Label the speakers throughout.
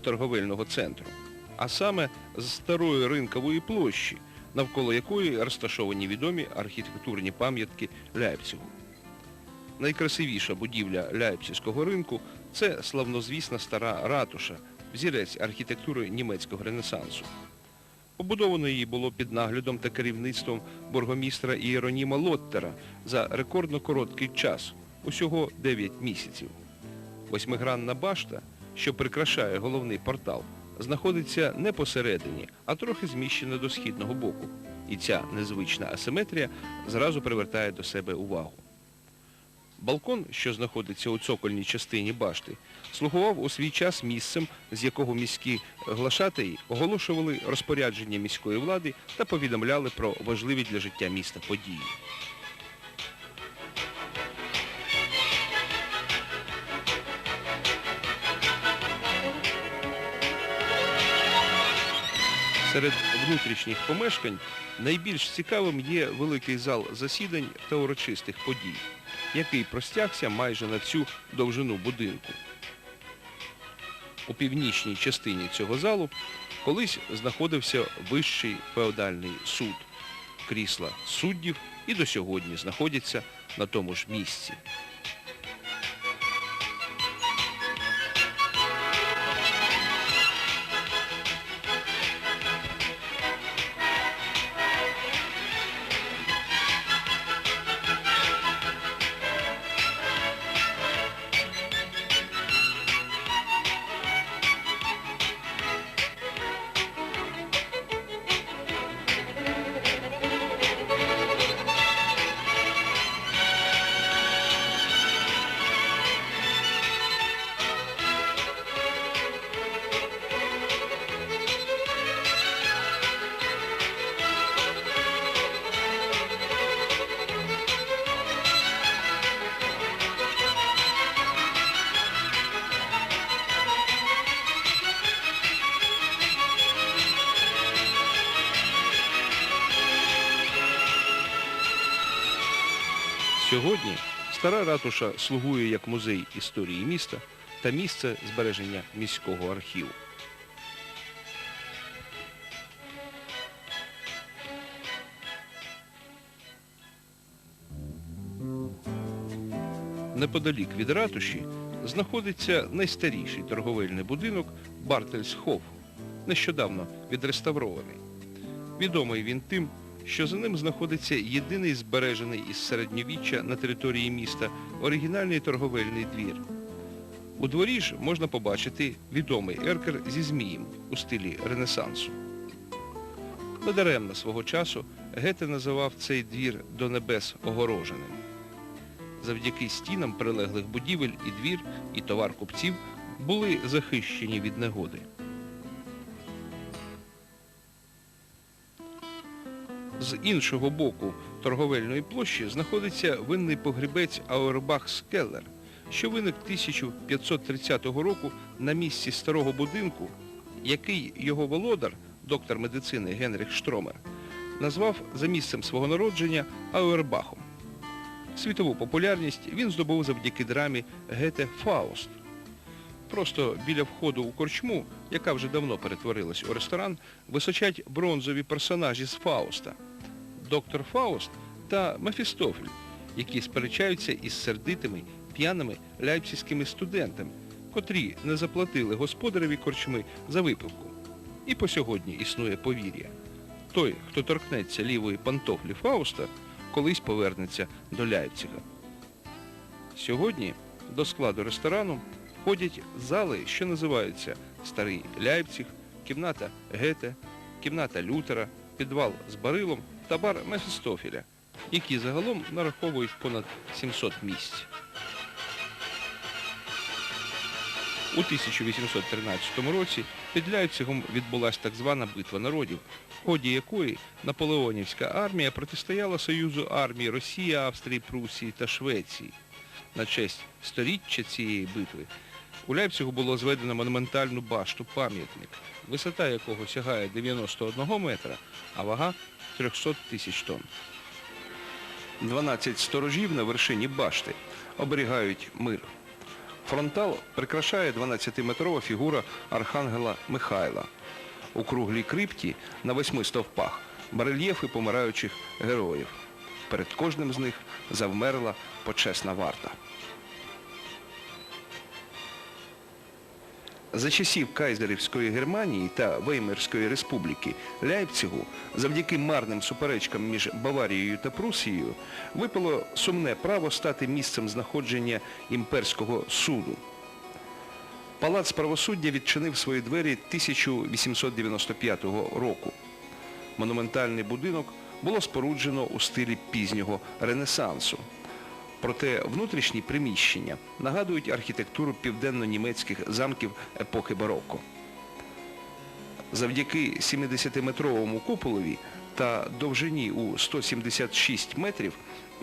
Speaker 1: торговельного центру, а саме з старої ринкової площі, навколо якої розташовані відомі архітектурні пам'ятки Ляйпцигу. Найкрасивіша будівля Ляйпцизького ринку це славнозвісна стара ратуша, взірець архітектури німецького ренесансу. Побудовано її було під наглядом та керівництвом бургомістра Іероніма Лоттера за рекордно короткий час, усього 9 місяців. Восьмигранна башта, що прикрашає головний портал, знаходиться не посередині, а трохи зміщена до східного боку. І ця незвична асиметрія зразу привертає до себе увагу. Балкон, що знаходиться у цокольній частині башти, слугував у свій час місцем, з якого міські глашатаї оголошували розпорядження міської влади та повідомляли про важливі для життя міста події. Серед внутрішніх помешкань найбільш цікавим є великий зал засідань та урочистих подій, який простягся майже на всю довжину будинку. У північній частині цього залу колись знаходився вищий феодальний суд. Крісла суддів і до сьогодні знаходяться на тому ж місці. Сьогодні стара ратуша слугує як музей історії міста та місце збереження міського архіву. Неподалік від ратуші знаходиться найстаріший торговельний будинок Бартельсхоф, нещодавно відреставрований. Відомий він тим, що за ним знаходиться єдиний збережений із середньовіччя на території міста оригінальний торговельний двір. У дворі ж можна побачити відомий еркер зі змієм у стилі Ренесансу. Недаремно свого часу Гете називав цей двір до небес огороженим. Завдяки стінам прилеглих будівель і двір, і товар купців були захищені від негоди. З іншого боку торговельної площі знаходиться винний погрібець Ауербах Скеллер, що виник 1530 року на місці старого будинку, який його володар, доктор медицини Генріх Штромер, назвав за місцем свого народження Ауербахом. Світову популярність він здобув завдяки драмі Гете Фауст. Просто біля входу у корчму, яка вже давно перетворилась у ресторан, височать бронзові персонажі з Фауста. Доктор Фауст та Мефістофель, які сперечаються із сердитими, п'яними ляйпцівськими студентами, котрі не заплатили господареві корчми за випивку. І по сьогодні існує повір'я. Той, хто торкнеться лівої пантофлі Фауста, колись повернеться до Ляйпцига. Сьогодні до складу ресторану входять зали, що називаються Старий Ляйпціг, кімната Гете, кімната Лютера, підвал з барилом та бар Мефістофеля, які загалом нараховують понад 700 місць. У 1813 році під Ляйпцигом відбулася так звана битва народів, в ході якої наполеонівська армія протистояла Союзу армій Росії, Австрії, Прусії та Швеції. На честь сторіччя цієї битви у Ляйпцигу було зведено монументальну башту пам'ятник, висота якого сягає 91 метра, а вага 300 тисяч тонн. 12 сторожів на вершині башти оберігають мир. Фронтал прикрашає 12-метрова фігура архангела Михайла. У круглій крипті на восьми стовпах барельєфи помираючих героїв. Перед кожним з них завмерла почесна варта. За часів Кайзерівської Германії та Веймерської республіки Ляйпцигу завдяки марним суперечкам між Баварією та Прусією випало сумне право стати місцем знаходження імперського суду. Палац правосуддя відчинив свої двері 1895 року. Монументальний будинок було споруджено у стилі пізнього Ренесансу. Проте внутрішні приміщення нагадують архітектуру південно-німецьких замків епохи бароко. Завдяки 70-метровому куполові та довжині у 176 метрів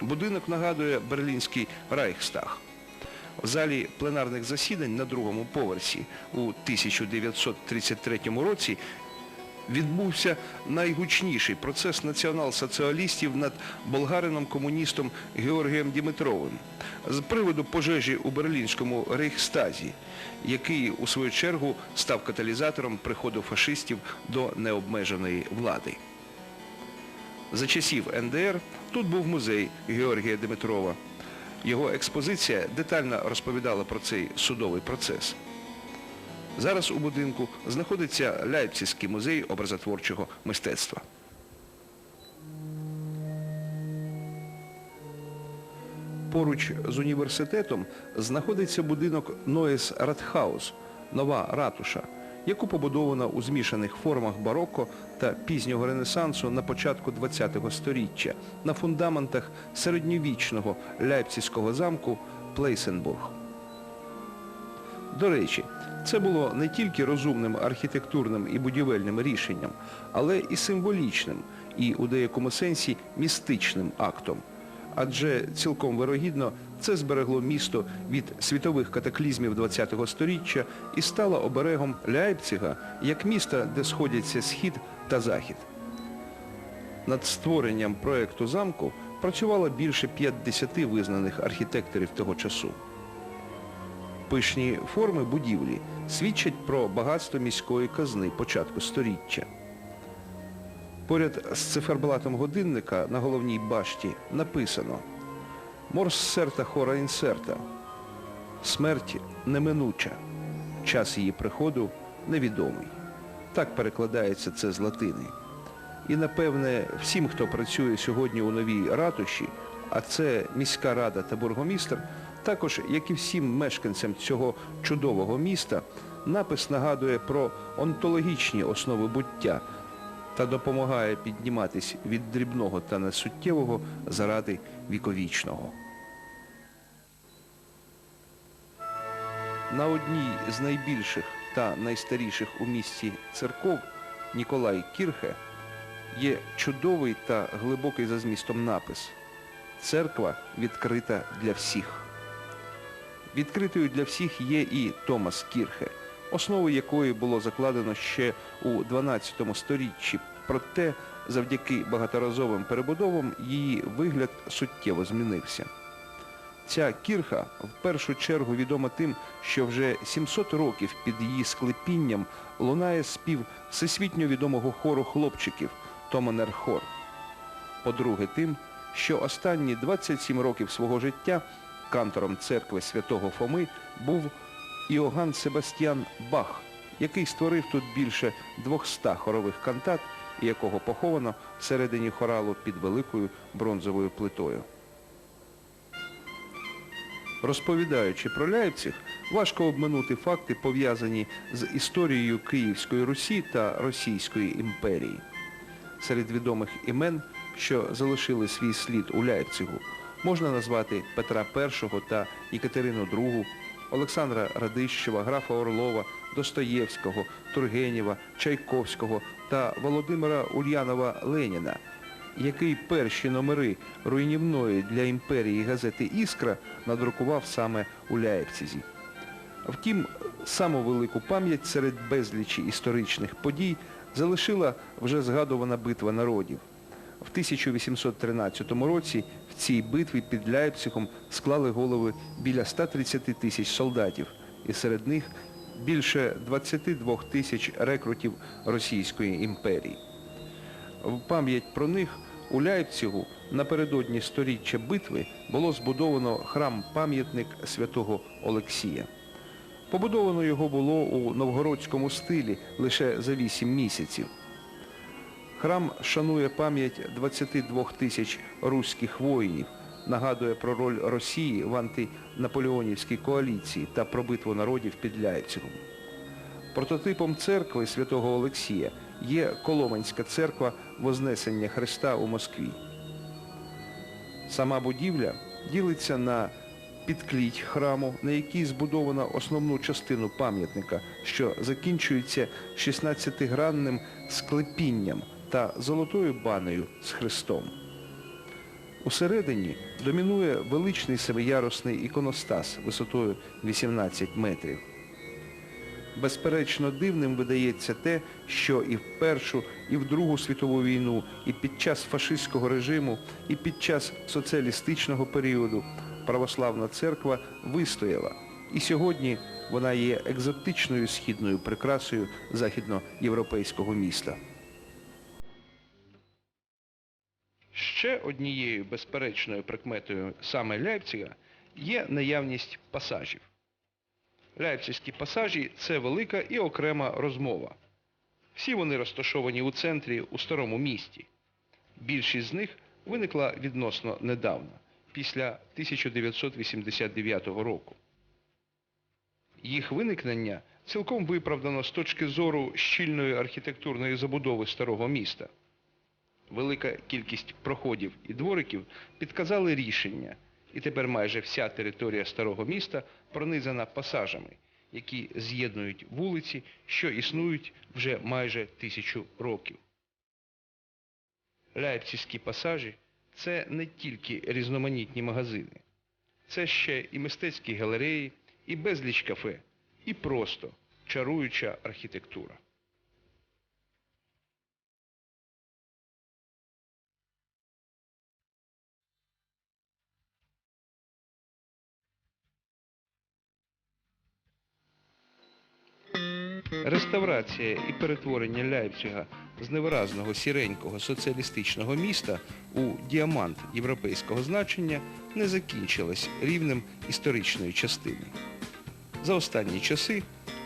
Speaker 1: будинок нагадує берлінський Райхстаг. В залі пленарних засідань на другому поверсі у 1933 році відбувся найгучніший процес націонал-соціалістів над болгарином-комуністом Георгієм Дімитровим з приводу пожежі у Берлінському Рейхстазі, який у свою чергу став каталізатором приходу фашистів до необмеженої влади. За часів НДР тут був музей Георгія Димитрова. Його експозиція детально розповідала про цей судовий процес. Зараз у будинку знаходиться Ляйпцизький музей образотворчого мистецтва. Поруч з університетом знаходиться будинок Ноєс Ратхаус, нова ратуша, яку побудовано у змішаних формах бароко та пізнього ренесансу на початку ХХ століття на фундаментах середньовічного ляйпцизького замку Плейсенбург. До речі, це було не тільки розумним архітектурним і будівельним рішенням, але і символічним, і у деякому сенсі містичним актом. Адже цілком вирогідно це зберегло місто від світових катаклізмів ХХ століття і стало оберегом Ляйпцига як міста, де сходяться схід та захід. Над створенням проекту замку працювало більше 50 визнаних архітекторів того часу. Пишні форми будівлі свідчать про багатство міської казни початку століття. Поряд з циферблатом годинника на головній башті написано «Морс серта хора інсерта» – смерть неминуча, час її приходу невідомий. Так перекладається це з латини. І, напевне, всім, хто працює сьогодні у новій ратуші, а це міська рада та бургомістр, також, як і всім мешканцям цього чудового міста, напис нагадує про онтологічні основи буття та допомагає підніматись від дрібного та несуттєвого заради віковічного. На одній з найбільших та найстаріших у місті церков Ніколай Кірхе є чудовий та глибокий за змістом напис «Церква відкрита для всіх». Відкритою для всіх є і Томас Кірхе, основу якої було закладено ще у 12 сторіччі, проте завдяки багаторазовим перебудовам її вигляд суттєво змінився. Ця кірха в першу чергу відома тим, що вже 700 років під її склепінням лунає спів всесвітньо відомого хору хлопчиків Томанер Хор. По-друге, тим, що останні 27 років свого життя кантором церкви святого Фоми був Іоганн Себастьян Бах, який створив тут більше 200 хорових кантат якого поховано всередині хоралу під великою бронзовою плитою. Розповідаючи про Ляйпциг, важко обминути факти, пов'язані з історією Київської Русі та Російської імперії. Серед відомих імен, що залишили свій слід у Ляйпцигу, можна назвати Петра І та Екатерину II, Олександра Радищева, графа Орлова, Достоєвського, Тургенєва, Чайковського та Володимира Ульянова Леніна, який перші номери руйнівної для імперії газети «Іскра» надрукував саме у Ляєвцизі. Втім, саму велику пам'ять серед безлічі історичних подій залишила вже згадувана битва народів. В 1813 році в цій битві під Ляйпцигом склали голови біля 130 тисяч солдатів, і серед них більше 22 тисяч рекрутів Російської імперії. В пам'ять про них у Ляйпцигу напередодні сторіччя битви було збудовано храм-пам'ятник святого Олексія. Побудовано його було у новгородському стилі лише за 8 місяців. Храм шанує пам'ять 22 тисяч руських воїнів, нагадує про роль Росії в антинаполеонівській коаліції та про битву народів під Ляйпцигом. Прототипом церкви святого Олексія є Коломенська церква Вознесення Христа у Москві. Сама будівля ділиться на підкліть храму, на якій збудовано основну частину пам'ятника, що закінчується 16-гранним склепінням та золотою банею з Христом. Усередині домінує величний семиярусний іконостас висотою 18 метрів. Безперечно, дивним видається те, що і в Першу, і в Другу світову війну, і під час фашистського режиму, і під час соціалістичного періоду православна церква вистояла. І сьогодні вона є екзотичною східною прикрасою західноєвропейського міста. Ще однією безперечною прикметою саме Ляйпцига є наявність пасажів. Ляйпцизькі пасажі – це велика і окрема розмова. Всі вони розташовані у центрі, у старому місті. Більшість з них виникла відносно недавно, після 1989 року. Їх виникнення цілком виправдано з точки зору щільної архітектурної забудови старого міста. Велика кількість проходів і двориків підказали рішення, і тепер майже вся територія старого міста пронизана пасажами, які з'єднують вулиці, що існують вже майже тисячу років. Ляйпцизькі пасажі – це не тільки різноманітні магазини. Це ще і мистецькі галереї, і безліч кафе, і просто чаруюча архітектура. Реставрація і перетворення Ляйпцига з невиразного сіренького соціалістичного міста у діамант європейського значення не закінчилась рівнем історичної частини. За останні часи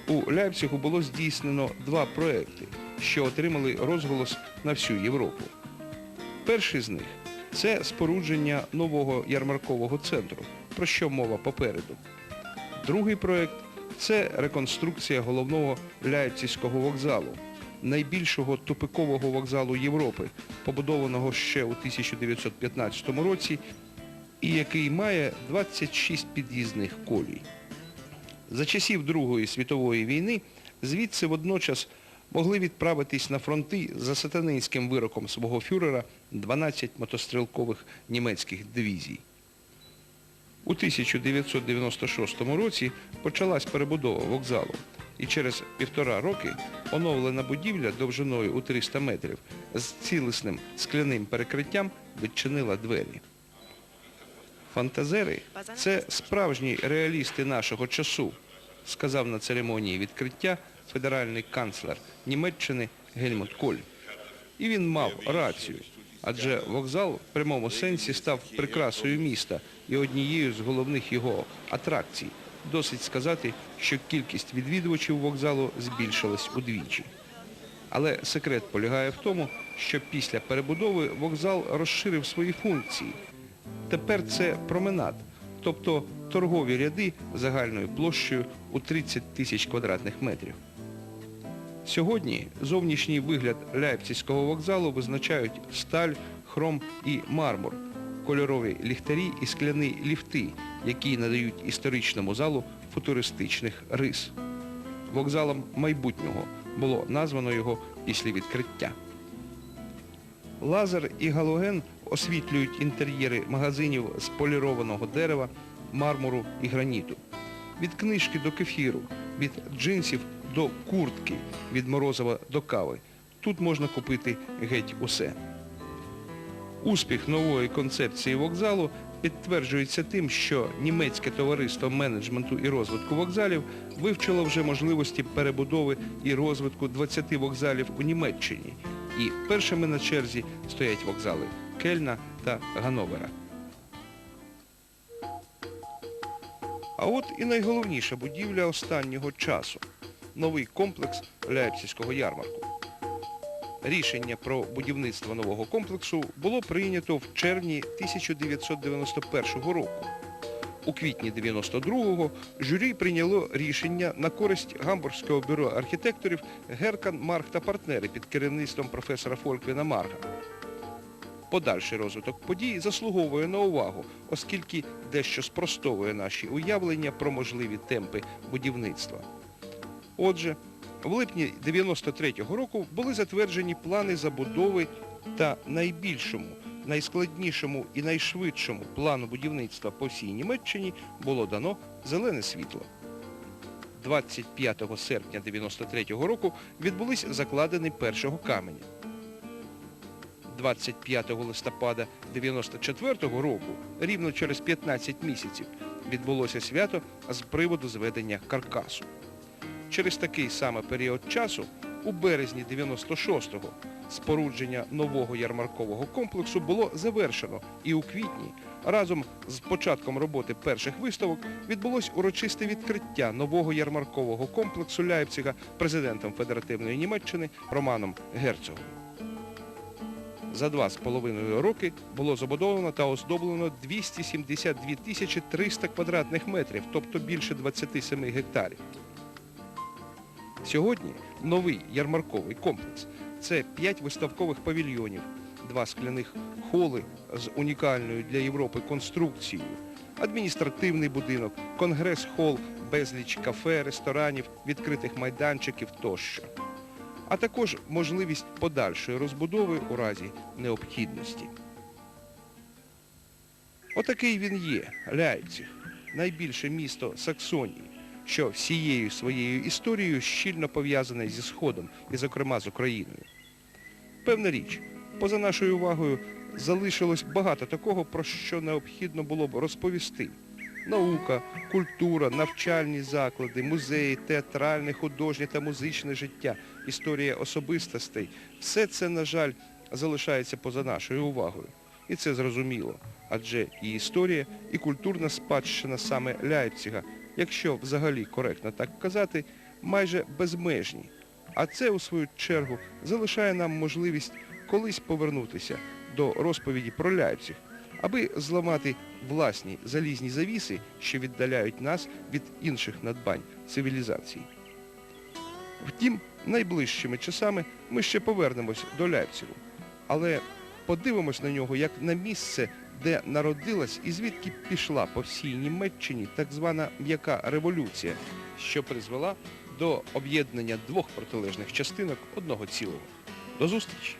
Speaker 1: у Ляйпцигу було здійснено два проекти, що отримали розголос на всю Європу. Перший з них це спорудження нового ярмаркового центру, про що мова попереду. Другий проект це реконструкція головного Ляйпцизького вокзалу, найбільшого тупикового вокзалу Європи, побудованого ще у 1915 році і який має 26 під'їзних колій. За часів Другої світової війни звідси водночас могли відправитись на фронти за сатанинським вироком свого фюрера 12 мотострілкових німецьких дивізій. У 1996 році почалась перебудова вокзалу, і через півтора роки оновлена будівля довжиною у 300 метрів з цілісним скляним перекриттям відчинила двері. Фантазери – це справжні реалісти нашого часу, сказав на церемонії відкриття федеральний канцлер Німеччини Гельмут Коль. І він мав рацію, адже вокзал в прямому сенсі став прикрасою міста і однією з головних його атракцій. Досить сказати, що кількість відвідувачів вокзалу збільшилась удвічі. Але секрет полягає в тому, що після перебудови вокзал розширив свої функції. Тепер це променад, тобто торгові ряди загальною площею у 30 тисяч квадратних метрів. Сьогодні зовнішній вигляд Ляйпцизького вокзалу визначають сталь, хром і мармур, кольорові ліхтарі і скляні ліфти, які надають історичному залу футуристичних рис. Вокзалом майбутнього було названо його після відкриття. Лазер і галоген освітлюють інтер'єри магазинів з полірованого дерева, мармуру і граніту. Від книжки до кефіру, від джинсів до куртки, від морозива до кави. Тут можна купити геть усе. Успіх нової концепції вокзалу підтверджується тим, що німецьке товариство менеджменту і розвитку вокзалів вивчило вже можливості перебудови і розвитку 20 вокзалів у Німеччині. І першими на черзі стоять вокзали Кельна та Гановера. А от і найголовніша будівля останнього часу новий комплекс Ляйпцизького ярмарку. Рішення про будівництво нового комплексу було прийнято в червні 1991 року. У квітні 92-го журі прийняло рішення на користь Гамбургського бюро архітекторів Геркан, Марк та партнери під керівництвом професора Фольквіна Марга. Подальший розвиток подій заслуговує на увагу, оскільки дещо спростовує наші уявлення про можливі темпи будівництва. Отже, в липні 93-го року були затверджені плани забудови та найбільшому, найскладнішому і найшвидшому плану будівництва по всій Німеччині було дано зелене світло. 25 серпня 93-го року відбулись закладені першого каменя. 25 листопада 94-го року, рівно через 15 місяців, відбулося свято з приводу зведення каркасу. Через такий саме період часу, у березні 96-го, спорудження нового ярмаркового комплексу було завершено і у квітні, разом з початком роботи перших виставок, відбулось урочисте відкриття нового ярмаркового комплексу Ляйпцига президентом Федеративної Німеччини Романом Герцогом. За два з половиною роки було забудовано та оздоблено 272 тисячі 300 квадратних метрів, тобто більше 27 гектарів. Сьогодні новий ярмарковий комплекс – це 5 виставкових павільйонів, два скляних холи з унікальною для Європи конструкцією, адміністративний будинок, конгрес-хол, безліч кафе, ресторанів, відкритих майданчиків тощо. А також можливість подальшої розбудови у разі необхідності. Отакий він є, Ляйпциг, найбільше місто Саксонії, що всією своєю історією щільно пов'язане зі Сходом і, зокрема, з Україною. Певна річ, поза нашою увагою залишилось багато такого, про що необхідно було б розповісти. Наука, культура, навчальні заклади, музеї, театральне, художнє та музичне життя, історія особистостей – все це, на жаль, залишається поза нашою увагою. І це зрозуміло, адже і історія, і культурна спадщина саме Ляйпцига, якщо взагалі коректно так казати, майже безмежні. А це, у свою чергу, залишає нам можливість колись повернутися до розповіді про Ляйпциг, аби зламати власні залізні завіси, що віддаляють нас від інших надбань цивілізації. Втім, найближчими часами ми ще повернемось до Ляйпцигу, але подивимось на нього як на місце, де народилась і звідки пішла по всій Німеччині так звана м'яка революція, що призвела до об'єднання двох протилежних частинок одного цілого. До зустрічі!